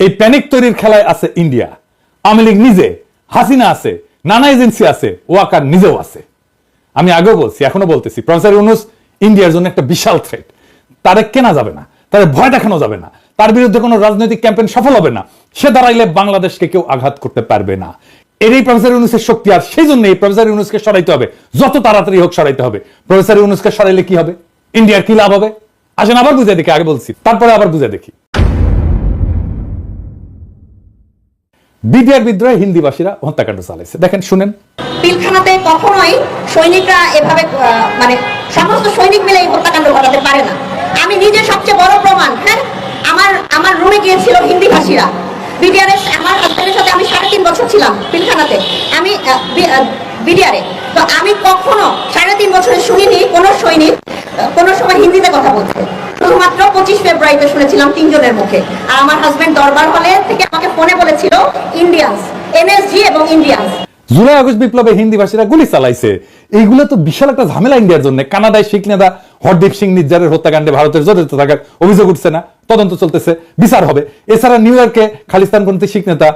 এই প্যানিক তৈরির খেলায় আছে ইন্ডিয়া। আওয়ামী লীগ নিজে, হাসিনা আছে, নানা এজেন্সি আছে, ওয়াকার নিজেও আছে। আমি আগেও বলছি, এখনও বলতেছি, প্রফেসর ইউনুস, ইন্ডিয়ার জন্য একটা বিশাল থ্রেট তারে কেনা যাবে না, তারে ভয় দেখানো যাবে না, তার বিরুদ্ধে কোনো রাজনৈতিক ক্যাম্পেইন সফল হবে না, সে দাঁড়াইলে বাংলাদেশকে কেউ আঘাত করতে পারবে না। এরই প্রফেসর ইউনুসের শক্তি আর সেই জন্য এই প্রফেসর ইউনুসকে সরাইতে হবে, যত তাড়াতাড়ি হোক সরাইতে হবে। প্রফেসর ইউনুসকে সরাইলে কি হবে? ইন্ডিয়ার কি লাভ হবে? আসেন আবার বুঝে দেখি, আগে বলছি, তারপরে আবার বুঝে দেখি। বিডিআর বিদ্রোহে হিন্দিভাষীরা হত্যাকাণ্ড চালাইছে। দেখেন, শুনেন। পিলখানাতে কখনোই সৈনিকরা এভাবে মানে সমস্ত সৈনিক মিলে এই হত্যাকাণ্ড ঘটাতে পারে না। আমি নিজে সবচেয়ে বড় প্রমাণ হ্যাঁ? আমার আমার রুমে গিয়েছিল হিন্দি ভাষীরা বিডিআরের আমার হাজবেন্ডের সাথে আমি সাড়ে তিন বছর ছিলাম পিলখানাতে। আমি বিডিআরে তো আমি কখনো সাড়ে তিন বছরে শুনিনি কোনো সৈনিক কোনো সময় হিন্দিতে কথা বলতে। শুধুমাত্র পঁচিশ ফেব্রুয়ারিতে শুনেছিলাম তিনজনের মুখে। আর আমার হাজবেন্ড দরবার হলে থেকে আমাকে ফোনে বলেছিল, ইন্ডিয়ান্স এনএসজি এবং ইন্ডিয়ান্স। জুলাই আগস্ট বিপ্লবে হিন্দি ভাষীরা গুলি চালাইছে। এইগুলো তো বিশাল একটা ঝামেলা ইন্ডিয়ার জন্য। কানাডায় শিখ নেতা হরদীপ সিং নির্জারের হত্যাকাণ্ডে ভারতের জড়িত থাকার অভিযোগ উঠছে না। তদন্ত চলতেছে। বিচার হবে। এছাড়া নিউ ইয়র্কে খালিস্তানপন্থী শিখ নেতা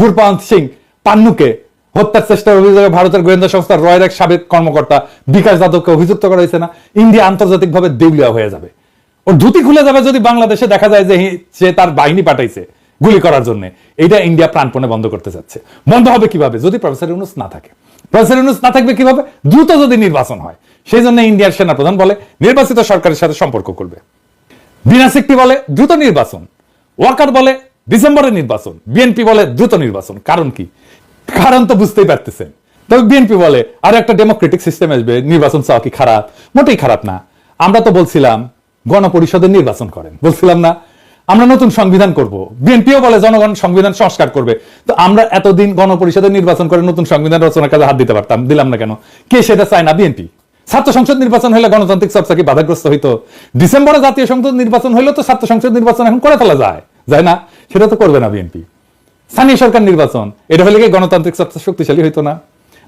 গুরপান্ত সিং পান্নুকে হত্যার চেষ্টার অভিযোগে ভারতের গোয়েন্দা সংস্থা রয়ের এক সাবেক কর্মকর্তা বিকাশ যাদবকে অভিযুক্ত করা হয়েছে না। ইন্ডিয়া আন্তর্জাতিকভাবে দেউলিয়া হয়ে যাবে। ওর ধুতি খুলে যাবে যদি বাংলাদেশে দেখা যায় যে সে তার বাহিনী পাঠাইছে গুলি করার জন্য। এইটা ইন্ডিয়া প্রাণপণে বন্ধ করতে যাচ্ছে। বন্ধ হবে কীভাবে? যদি প্রফেসর ইউনুস না থাকে। প্রফেসর ইউনুস না থাকবে কীভাবে? দ্রুত যদি নির্বাচন হয়। সেই জন্য ইন্ডিয়ার সেনাপ্রধান বলে, নির্বাচিত সরকারের সাথে সম্পর্ক করবে। বিনা সিকটি বলে, দ্রুত নির্বাচন। ওয়াকার বলে, ডিসেম্বরে নির্বাচন। বিএনপি বলে, দ্রুত নির্বাচন। কারণ কি? কারণ তো বুঝতেই পারতেছেন। তবে বিএনপি বলে, আর একটা ডেমোক্রেটিক সিস্টেম আসবে। নির্বাচন চাওয়া কি খারাপ? মোটেই খারাপ না। আমরা তো বলছিলাম গণপরিষদের নির্বাচন করেন। বলছিলাম না, আমরা নতুন সংবিধান করব। বিএনপিও বলে জনগণ সংবিধান সংস্কার করবে। তো আমরা এতদিন গণপরিষদের নির্বাচন করে নতুন সংবিধান রচনার কাজে হাত দিতে পারতাম, দিলাম না কেন? কে সেটা চায় না বিএনপি? ছাত্র সংসদ নির্বাচন হলে গণতান্ত্রিক চর্চা কি বাধাগ্রস্ত হইতো? ডিসেম্বরে জাতীয় সংসদ নির্বাচন হইলে তো ছাত্র সংসদ নির্বাচন এখন করে ফেলা যায়। যায় না? সেটা তো করবে না বিএনপি। স্থানীয় সরকার নির্বাচন, এটা হলে কি গণতান্ত্রিক চর্চা শক্তিশালী হইতো না?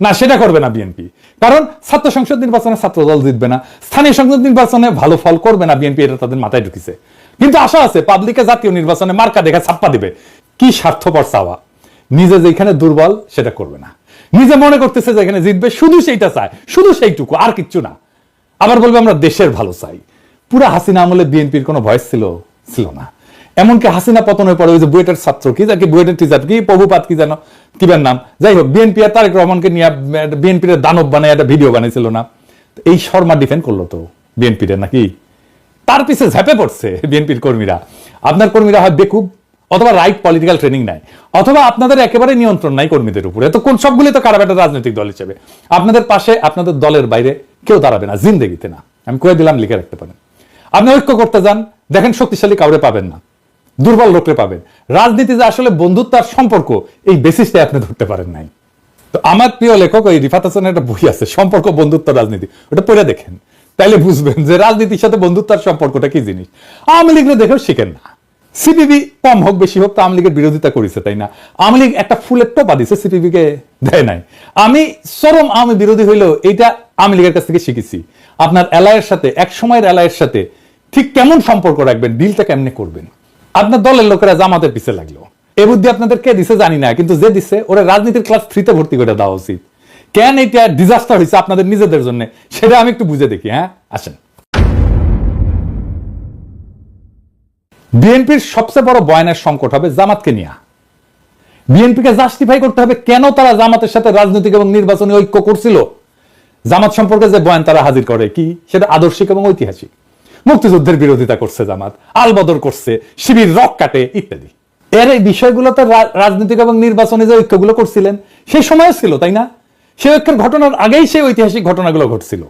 না, সেটা করবে না বিএনপি কারণ ছাত্র সংসদ নির্বাচনে ছাত্র দল জিতবে না, স্থানীয় সংসদ নির্বাচনে ভালো ফল করবে না বিএনপি এটা তাদের মাথায় ঢুকিছে। কিন্তু আশা আছে, পাবলিকে জাতীয় নির্বাচনে মার্কা দেখে ছাপ্পা দিবে। কি স্বার্থপর চাওয়া? নিজে যেখানে দুর্বল, সেটা করবে না। নিজে মনে করতেছে যেখানে জিতবে, শুধু সেইটা চায়, শুধু সেইটুকু, আর কিচ্ছু না। আবার বলবে, আমরা দেশের ভালো চাই। পুরা হাসিনা আমলে বিএনপির কোনো ভয়েস ছিল ছিল না। এমনকি হাসিনা পতনের পরে ওই যে বুয়েটের ছাত্র, কি যাকে বুয়েটের টিচার, কি, প্রভুপাত, কি জানো কিবার নাম? যাই হোক বিএনপি আর তারেক রহমানকে নিয়ে বিএনপির দানব বানায় একটা ভিডিও বানিয়েছিল না। এই শর্মা ডিফেন্ড করল তো বিএনপির নাকি? তার পিছে ঝাঁপে পড়ছে বিএনপির কর্মীরা। আপনার কর্মীরা হয় বেকুব, অথবা রাইট পলিটিক্যাল ট্রেনিং নাই, অথবা আপনাদের একেবারে নিয়ন্ত্রণ নাই কর্মীদের উপরে। তো কোন সবগুলি তো খারাপ একটা রাজনৈতিক দল হিসেবে। আপনাদের পাশে, আপনাদের দলের বাইরে কেউ দাঁড়াবে না, জিন্দেগিতে না। আমি কয়ে দিলাম, লিখে রাখতে পারেন। আপনি ঐক্য করতে যান, দেখেন শক্তিশালী কাউরে পাবেন না। দুর্বল লোকরে পাবেন। রাজনীতি যে আসলে বন্ধুত্ব আর সম্পর্ক, এই বেসিসটাই আপনি ধরতে পারেন নাই। তো আমার প্রিয় লেখক ওই রিফাত হাসানের একটা বই আছে, সম্পর্ক, বন্ধুত্ব, রাজনীতি। ওটা পড়ে দেখেন। তাইলে বুঝবেন যে রাজনীতির সাথে বন্ধুত্ব আর সম্পর্কটা কি জিনিস। আওয়ামী লীগ দেখেও শিখেন না। সিপিবি কম হোক, বেশি হোক, তো আওয়ামী লীগের বিরোধিতা করেছে, তাই না? আওয়ামী লীগ একটা ফুলের টোপা দিছে সিপিবি কে দেয় নাই। আমি চরম আওয়ামী বিরোধী হইলেও এইটা আওয়ামী লীগের কাছ থেকে শিখেছি। আপনার এলায়ের সাথে, এক সময়ের এলায়ের সাথে ঠিক কেমন সম্পর্ক রাখবেন ডিলটা কেমনে করবেন? আপনার দলের লোকেরা জামাতের পিছে লাগল। এ বুদ্ধি আপনাদের কে দিছে জানি না, কিন্তু যে দিছে, ওরা রাজনীতির ক্লাস থ্রিতে ভর্তি করে দেওয়া উচিত। কেন এটা ডিজাস্টার হয়েছে আপনাদের নিজেদের জন্য? সেটা আমি একটু বুঝে দেখি হ্যাঁ? আসেন। বিএনপির সবচেয়ে বড় বয়ানের সংকট হবে জামাতকে নিয়ে। বিএনপিকে জাস্টিফাই করতে হবে কেন তারা জামাতের সাথে রাজনৈতিক এবং নির্বাচনী ঐক্য করছিল? জামাত সম্পর্কে যে বয়ান তারা হাজির করে কি? সেটা আদর্শিক এবং ঐতিহাসিক। মুক্তিযুদ্ধের বিরোধিতা করছে জামাত, আলবদর করছে, শিবির রক কাটে, ইত্যাদি। এর এই বিষয়গুলোতে রাজনৈতিক এবং নির্বাচনী যে ঐক্যগুলো করছিলেন, সেই সময় ছিল, তাই না? সেই ঐক্যের ঘটনার আগেই সেই ঐতিহাসিক ঘটনাগুলো ঘটছিল।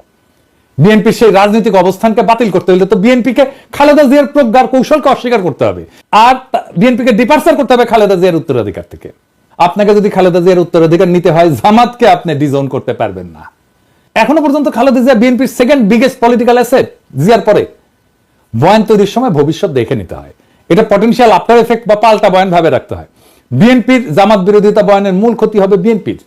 বিএনপির সেই রাজনৈতিক অবস্থানকে বাতিল করতে হলে তো বিএনপিকে খালেদা জিয়ার প্রজ্ঞার কৌশলকে অস্বীকার করতে হবে। আর বিএনপিকে ডিপার্সার করতে হবে খালেদা জিয়ার উত্তরাধিকার থেকে। আপনাকে যদি খালেদা জিয়ার উত্তরাধিকার নিতে হয়, জামাতকে আপনি ডিজোন করতে পারবেন না। এখনও পর্যন্ত খালেদা জিয়া বিএনপির সেকেন্ড বিগেস্ট পলিটিক্যাল অ্যাসেট জিয়ার পরে। বয়ান তৈরির সময় ভবিষ্যৎ দেখে নিতে হয়। এটা পটেনশিয়াল আফটার এফেক্ট বা পাল্টা বয়ান ভাবে রাখতে হয়। বিএনপির জামাত বিরোধিতা বয়ানের মূল ক্ষতি হবে বিএনপির।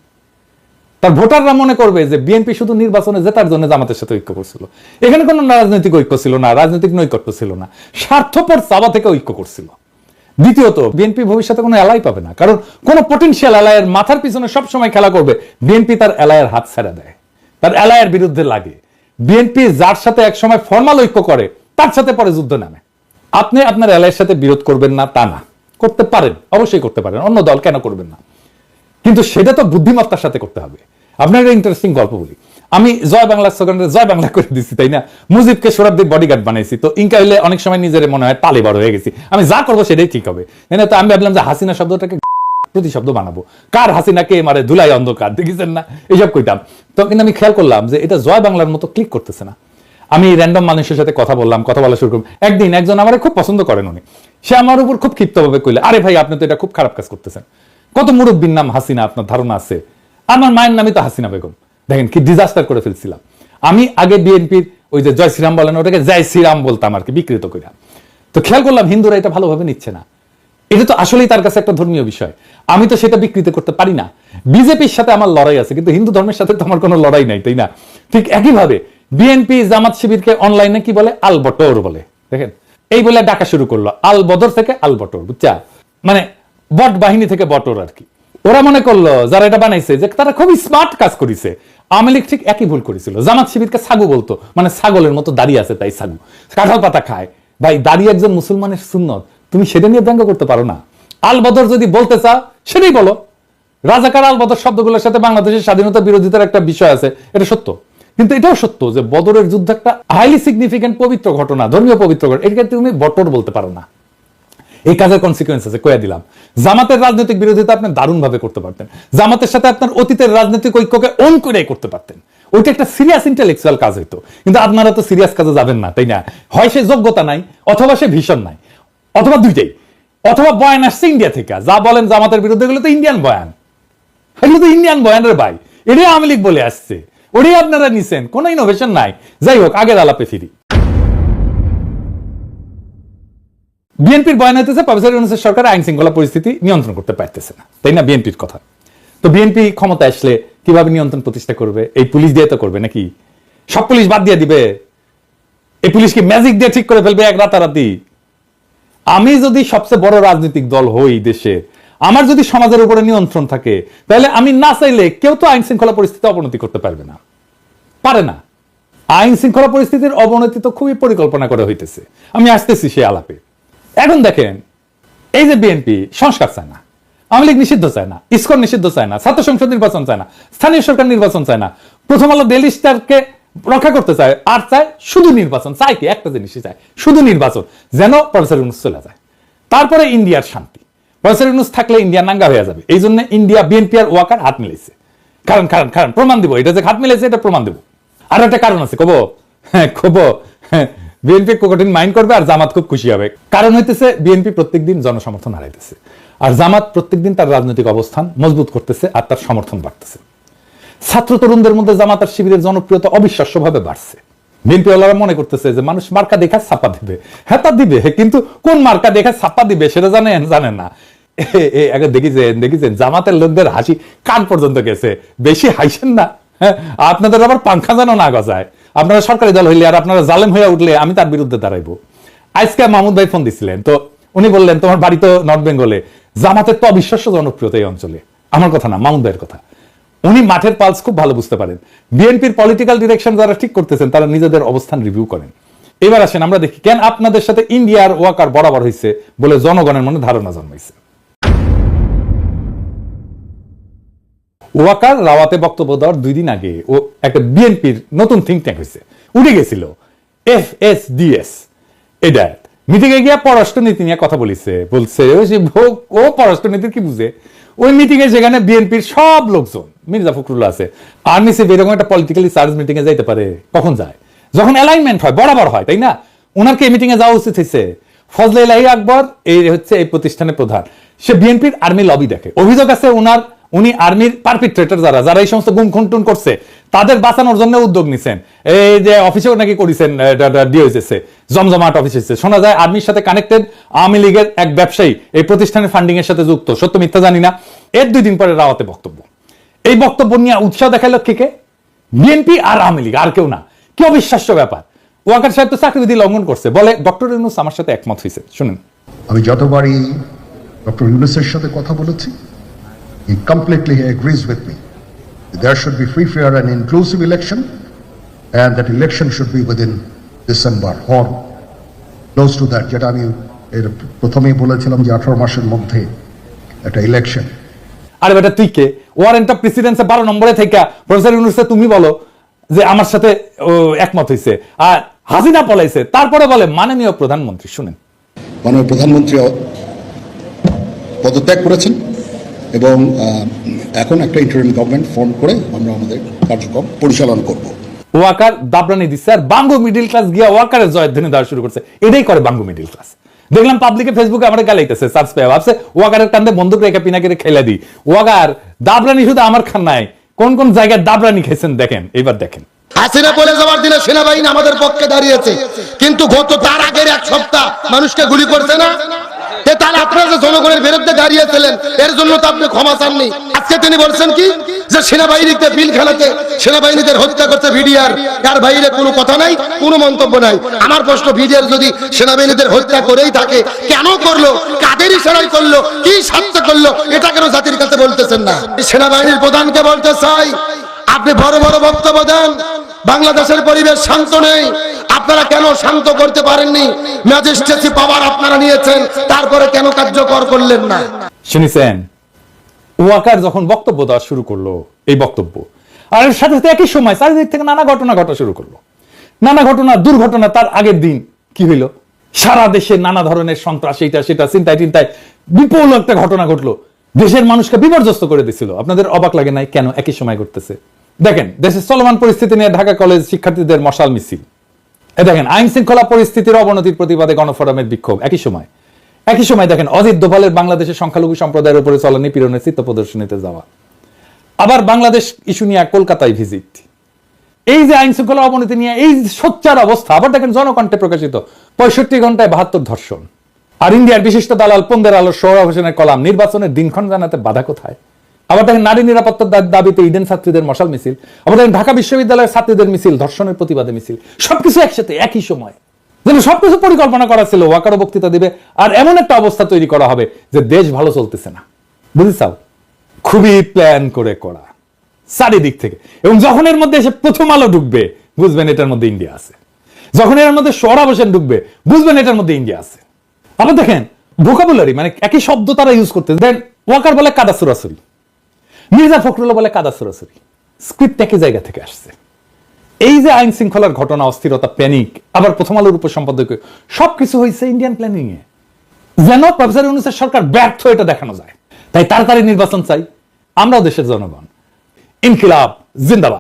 তার ভোটাররা মনে করবে যে বিএনপি শুধু নির্বাচনে জেতার জন্য জামাতের সাথে ঐক্য করছিল। এখানে কোনো রাজনৈতিক ঐক্য ছিল না, রাজনৈতিক নৈকট্য ছিল না। স্বার্থপর চাওয়া থেকে ঐক্য করছিল। দ্বিতীয়ত, বিএনপি ভবিষ্যতে কোনো এলাই পাবে না, কারণ কোন পটেনশিয়াল এলায়ের মাথার পিছনে সব সময় খেলা করবে বিএনপি তার এলায়ের হাত ছেড়ে দেয়। তার এলায়ের বিরুদ্ধে লাগে। বিএনপি যার সাথে একসময় ফর্মাল ঐক্য করে তার সাথে পরে যুদ্ধ নামে। আপনি আপনার এলায়ের সাথে বিরোধ করবেন না, তা না। করতে পারেন, অবশ্যই করতে পারেন, অন্য দল কেন করবেন না? কিন্তু সেটা তো বুদ্ধিমত্তার সাথে করতে হবে। আপনার ইন্টারেস্টিং গল্প বলি। আমি জয় বাংলা স্লোগানে জয় বাংলা করে দিচ্ছি তাই না? মুজিবকে সোরাবদের বডিগার্ড বানাইছি। তো ইনকা হইলে অনেক সময় নিজের মনে হয় তালে বড় হয়ে গেছি। আমি যা করব সেটাই ঠিক হবে। তাই না? তো আমি ভাবলাম যে হাসিনা শব্দটাকে প্রতি শব্দ বানাবো। কার হাসিনাকে মারে? ধুলাই অন্ধকার, দেখেছেন না? এইসব কইতাম। কিন্তু আমি খেয়াল করলাম যে এটা জয় বাংলার মতো ক্লিক করতেছে না। আমি র্যান্ডম মানুষের সাথে কথা বললাম, কথা বলা শুরু করলাম। একদিন একজন আমার খুব পছন্দ করেন উনি। সে আমার উপর খুব ক্ষিপ্তভাবে কইলে, আরে ভাই, আপনি তো এটা খুব খারাপ কাজ করতেছেন। কত মুরব্বীর নাম হাসিনা, আপনার ধারণা আছে? আমার মায়ের নামই তো হাসিনা বেগম। দেখেন কি ডিজাস্টার করে ফেলছিলাম। আমি আগে বিএনপির ওই যে জয় শ্রীরাম বলেন, ওটাকে জয় শ্রীরাম বলতাম আর কি, বিকৃত করে তো খেয়াল করলাম, হিন্দুরা এটা ভালোভাবে নিচ্ছে না। এটা তো আসলেই তার কাছে একটা ধর্মীয় বিষয়। আমি তো সেটা বিকৃত করতে পারি না। বিজেপির সাথে আমার লড়াই আছে, কিন্তু হিন্দু ধর্মের সাথে তো আমার কোনো লড়াই নাই, তাই না? ঠিক একইভাবে বিএনপি জামাত শিবিরকে অনলাইনে কি বলে? আল বটর বলে। দেখেন, এই বলে ডাকা শুরু করল। আল বদর থেকে আল বটর বুঝছা মানে বট বাহিনী থেকে বটর আর কি। ওরা মনে করল, যারা এটা বানাইছে, যে তারা খুবই স্মার্ট কাজ করেছে। আওয়ামী লীগ ঠিক একই ভুল করেছিল। জামাত শিবিরকে ছাগু বলতো। মানে ছাগলের মতো দাঁড়িয়ে আছে তাই ছাগু। কাঁঠাল পাতা খায়। ভাই, দাঁড়িয়ে একজন মুসলমানের সুন্নত। তুমি সেটা নিয়ে ব্যঙ্গ করতে পারো না। আল বদর যদি বলতে চাও, সেটাই বলো। রাজাকার আল বদর শব্দগুলোর সাথে বাংলাদেশের স্বাধীনতা বিরোধিতার একটা বিষয় আছে। এটা সত্য। কিন্তু এটাও সত্য যে বদরের যুদ্ধ একটা হাইলি সিগনিফিকেন্ট পবিত্র ঘটনা, ধর্মীয় পবিত্র ঘটনা। এটাকে তুমি বটর বলতে পারো না। এই কাজের কনসিকুয়েন্স আছে কয়ে দিলাম। জামাতের রাজনৈতিক বিরোধিতা আপনি দারুণ ভাবে করতে পারতেন। জামাতের সাথে আপনার অতীতের রাজনৈতিক ঐক্যকে অন করে করতে পারতেন। ওইটা একটা সিরিয়াস ইন্টেলেকচুয়াল কাজ হইতো। কিন্তু আপনারা তো সিরিয়াস কাজে যাবেন না, তাই না? হয় সে যোগ্যতা নাই, অথবা সে ভীষণ নাই, অথবা দুইটাই। অথবা বয়ান আসছে ইন্ডিয়া থেকে। যা বলেন জামাতের বিরুদ্ধে, এগুলো তো ইন্ডিয়ান বয়ান। এগুলো তো ইন্ডিয়ান বয়ানের ভাই এটাই আওয়ামী লীগ বলে আসছে। ওটাই আপনারা নিছেন, কোনো ইনোভেশন নাই। যাই হোক, আগের আলাপে ফিরি। বিএনপির বয়ান হইতেছে, প্রফেসর ইউনুসের সরকার আইন শৃঙ্খলা পরিস্থিতি নিয়ন্ত্রণ করতে পারতেছে না। তাই না বিএনপির কথা? তো বিএনপি ক্ষমতা আসলে কীভাবে নিয়ন্ত্রণ প্রতিষ্ঠা করবে? এই পুলিশ দিয়ে তো করবে নাকি? সব পুলিশ বাদ দিয়ে দিবে। এই পুলিশকে ম্যাজিক দিয়ে ঠিক করে ফেলবে এক রাতারাতি। আমি যদি সবচেয়ে বড় রাজনৈতিক দল হই দেশে আমার যদি সমাজের উপরে নিয়ন্ত্রণ থাকে, তাহলে আমি না চাইলে কেউ তো আইন শৃঙ্খলা পরিস্থিতি অবনতি করতে পারবে না। পারে না। আইন শৃঙ্খলা পরিস্থিতির অবনতি তো খুবই পরিকল্পনা করে হইতেছে। আমি আসতেছি সে আলাপে। এখন দেখেন, এই যে বিএনপি সংস্কার চায় না। আওয়ামী লীগ নিষিদ্ধ চায় না। ইসকন নিষিদ্ধ চায় না। ছাত্র সংসদ নির্বাচন চায় না। স্থানীয় সরকার নির্বাচন চায় না। প্রথম আলো ডেলি স্টারকে রক্ষা করতে চায়, আর চায় শুধু নির্বাচন। চায় কি? একটা জিনিসই চায়। শুধু নির্বাচন। যেন প্রফেসর চলে যায়। তারপরে ইন্ডিয়ার শান্তি। প্রফেসর ইউনুস থাকলে ইন্ডিয়া নাঙ্গা হয়ে যাবে। এই জন্য ইন্ডিয়া বিএনপি আর ওয়াকার হাত মিলেছে কারণ কারণ কারণ, প্রমাণ দিব। এটা যে হাত মিলেছে এটা প্রমাণ দেবো। আর একটা কারণ আছে, কব? হ্যাঁ কব। বিএনপি কঠিন মাইন্ড করবে আর জামাত খুব খুশি হবে। কারণ হইতেছে, বিএনপি প্রত্যেকদিন জনসমর্থন হারাইতেছে। আর জামাত প্রত্যেকদিন তার রাজনৈতিক অবস্থান মজবুত করতেছে আর তার সমর্থন বাড়তেছে। ছাত্র তরুণদের মধ্যে জামাত আর শিবিরের জনপ্রিয়তা অবিশ্বাস্যভাবে বাড়ছে। বিএনপি ওয়ালারা মনে করতেছে যে, মানুষ মার্কা দেখা ছাপা দিবে। হ্যাঁ তা দিবে। কিন্তু কোন মার্কা দেখা ছাপা দিবে, সেটা জানেন জানেন না। আগে দেখিছেন দেখিছেন, জামাতের লোকদের হাসি কান পর্যন্ত গেছে। বেশি হাসেন না হ্যাঁ? আপনাদের আবার পাংখা যেন না গজায়? আপনারা সরকারি দল হইলে আর আপনারা জালেম হয়ে উঠলে আমি তার বিরুদ্ধে দাঁড়াইবো। আজকে মাহমুদ ভাই ফোন দিছিলেন, তো উনি বললেন, তোমার বাড়ি তো নর্থ বেঙ্গলে, জামাতের তো অবিশ্বাস্য জনপ্রিয়তা এই অঞ্চলে। আমার কথা না, মাহমুদ ভাইয়ের কথা। উনি মাঠের পালস খুব ভালো বুঝতে পারেন। বিএনপির পলিটিক্যাল ডিরেকশন যারা ঠিক করতেছেন, তারা নিজেদের অবস্থান রিভিউ করেন। এবার আসেন, আমরা দেখি, কেন আপনাদের সাথে ইন্ডিয়ার ওয়াকার বরাবর হয়েছে বলে জনগণের মনে ধারণা জন্মাইছে? ওয়াকার রাওয়াতে বক্তব্য দেওয়ার দুই দিন আগে ও একটা বিএনপির নতুন থিঙ্ক ট্যাঙ্ক হয়েছে উঠে গেছিল এফ এস ডিএস এটা মিটিং এ গিয়া পররাষ্ট্রনীতি নিয়ে কথা বলিছে। বলছে ও সে ভোগ- ও পররাষ্ট্রনীতির কি বুঝে? ওই মিটিং এ সেখানে বিএনপির সব লোকজন, মির্জা ফখরুল আছে আর্মি চিফ এরকম একটা পলিটিক্যালি চার্জ মিটিংয়ে যাইতে পারে, কখন যায়? যখন অ্যালাইনমেন্ট হয়, বরাবর হয়, তাই না? ওনার কি মিটিং এ যাওয়া উচিত হয়েছে ফজলে ইলাহি আকবর, এই হচ্ছে এই প্রতিষ্ঠানের প্রধান। সে বিএনপির আর্মি লবি দেখে। অভিযোগ আছে ওনার উনি আর্মির পারপিট্রেটর যারা যারা এই সমস্ত গুম খুন টুন করছে, তাদের বাঁচানোর জন্য উদ্যোগ নিছেন। এই যে অফিসেও নাকি করেছেন ডিওএসএসে জমজমাট অফিস এসেছে শোনা যায় আর্মির সাথে কানেক্টেড আওয়ামী লীগের এক ব্যবসায়ী এই প্রতিষ্ঠানের ফান্ডিং এর সাথে যুক্ত। সত্য মিথ্যা জানি না। এর দুই দিন পরে রাওয়াতে বক্তব্য। এই বক্তব্য নিয়ে উৎসাহ দেখাইল কে কে বিএনপি আর আওয়ামী লীগ, আর কেউ না। কি অবিশ্বাস্য ব্যাপার। ওয়াকার সাহেব তো চাকরিবিধি লঙ্ঘন করছে। বলে ডক্টর ইউনুস আমার সাথে একমত হয়েছে শুনেন। আমি যতবারই ডক্টর ইউনুসের সাথে কথা বলেছি he completely agrees with me there should be free fair and inclusive election and that election should be within December or close to that যেটা আমি এর প্রথমেই বলেছিলাম যে আঠারো মাসের মধ্যে একটা ইলেকশন আরে বেটা তুই কে? ওয়ারেন্ট অফ প্রেসিডেন্সে বারো নম্বরে থেকে প্রফেসর ইউনুসে তুমি বলো যে আমার সাথে একমত হয়েছে আর হাসিনা পলাইছে তারপরে বলে মাননীয় প্রধানমন্ত্রী শুনেন। মাননীয় প্রধানমন্ত্রী পদত্যাগ করেছেন? এবং এখন একটা ইন্টারিম গভর্নমেন্ট ফর্ম করে আমরা আমাদের কার্যক্রম পরিচালনা করব। ওয়াকার দাবরানি দিচ্ছে আর বাঙ্গু মিডিল ক্লাস গিয়া ওয়াকারের জয়ধ্বনি দেওয়া শুরু করছে। এটাই করে বাঙ্গু মিডিল ক্লাস দেখলাম পাবলিকে ফেসবুকে আমার গালাইতেছে সার্চ পেয়ে ভাবছে ওয়াকারের কান্দে বন্দুক রেখে পিনাকে খেলে দিই ওয়াকার দাবরানি শুধু আমার খান নাই কোন কোন জায়গায় দাবরানি খেয়েছেন দেখেন এবার দেখেন। হাসিনা বলে যাওয়ার দিনে সেনাবাহিনী আমাদের পক্ষে দাঁড়িয়েছে কিন্তু গত তার আগের এক সপ্তাহ মানুষকে গুলি করছে না। তাহলে আপনারা যে জনগণের বিরুদ্ধে দাঁড়িয়েছিলেন, এর জন্য তো আপনি ক্ষমা চাননি। আজকে তিনি বলছেন কি? যে সেনাবাহিনীতে বিল খেলাতে সেনাবাহিনীদের হত্যা ভিডিআর। তার বাইরে কোনো কথা নাই, কোনো মন্তব্য নাই। আমার প্রশ্ন যদি সেনাবাহিনীদের হত্যা করেই থাকে, কেন করল? কাদের ইশারাই করল? কি স্বার্থে করল? এটা কেন জাতির কাছে বলতেছেন না? সেনাবাহিনীর প্রধানকে বলতে চাই, আপনি বড় বড় বক্তব্য দেন। বাংলাদেশের পরিবেশ শান্ত নেই। আপনারা কেন শান্ত করতে পারেননি? ম্যাজিস্ট্রেসি পাওয়ার আপনারা নিয়েছেন, তারপরে কেন কার্যকর করলেন না? শুনেছেন? ওয়াকার যখন বক্তব্য দেওয়া শুরু করল, এই বক্তব্য, আর সাথে সাথে একই সময় চারিদিক থেকে নানা ঘটনা ঘটা শুরু করল। নানা ঘটনা, দুর্ঘটনা তার আগের দিন কি হইল? সারা দেশে নানা ধরনের সন্ত্রাস এটা সেটা, চিন্তায় চিন্তায় বিপুল একটা ঘটনা ঘটলো। দেশের মানুষকে বিপর্যস্ত করে দিছিল। আপনাদের অবাক লাগে নাই কেন একই সময় ঘটতেছে? দেখেন দেশের চলমান পরিস্থিতি নিয়ে ঢাকা কলেজ শিক্ষার্থীদের মশাল মিছিল। দেখেন আইন শৃঙ্খলা পরিস্থিতির অবনতির প্রতিবাদে গণফোরামের বিক্ষোভ। একই সময় একই সময় দেখেন, অজিত দোভালের বাংলাদেশের সংখ্যালঘু সম্প্রদায়ের উপরে চলনি পীড়নের চিত্র প্রদর্শনীতে যাওয়া। আবার বাংলাদেশ ইস্যু নিয়ে কলকাতায় ভিজিট। এই যে আইন শৃঙ্খলা অবনতি নিয়ে, এই সোচ্চার অবস্থা, আবার দেখেন জনকণ্ঠে প্রকাশিত পঁয়ষট্টি ঘন্টায় বাহাত্তর ধর্ষণ। আর ইন্ডিয়ার বিশিষ্ট দালাল পন্দের আলো সৌরভ হোসেনের কলাম, নির্বাচনের দিনক্ষণ জানাতে বাধা কোথায়? আবার দেখেন নারী নিরাপত্তার দাবিতে ইডেন ছাত্রীদের মশাল মিছিল, আবার দেখেন ঢাকা বিশ্ববিদ্যালয়ের ছাত্রীদের মিছিল, ধর্ষণের প্রতিবাদে মিছিল, সবকিছু একসাথে, একই সময়। যেন সবকিছু পরিকল্পনা করা ছিল, ওয়াকারও বক্তৃতা দিবে, আর এমন একটা অবস্থা তৈরি করা হবে যে দেশ ভালো চলতেছে না। বুঝেছাও খুবই প্ল্যান করে করা, চারিদিক থেকে। এবং যখন এর মধ্যে এসে প্রথম আলো ঢুকবে, বুঝবেন এটার মধ্যে ইন্ডিয়া আছে। যখন এর মধ্যে সোহরাব হোসেন ঢুকবে, বুঝবেন এটার মধ্যে ইন্ডিয়া আছে। আবার দেখেন ভোকাবুলারি মানে একই শব্দ তারা ইউজ করতে দেন ওয়াকার বলে কাদা সুরাসুরি মির্জা ফখরুল্লাহ বলে কাদা সরাসরি। স্ক্রিপ্ট একই জায়গা থেকে আসছে। এই যে আইন শৃঙ্খলার ঘটনা, অস্থিরতা প্যানিক আবার প্রথম আলোর উপর সম্পাদক, সবকিছু হয়েছে ইন্ডিয়ান প্ল্যানিং এ। যেন প্রফেসর ইউনুসের সরকার ব্যর্থ এটা দেখানো যায়। তাই তাড়াতাড়ি নির্বাচন চাই। আমরাও দেশের জনগণ। ইনকিলাব, জিন্দাবাদ।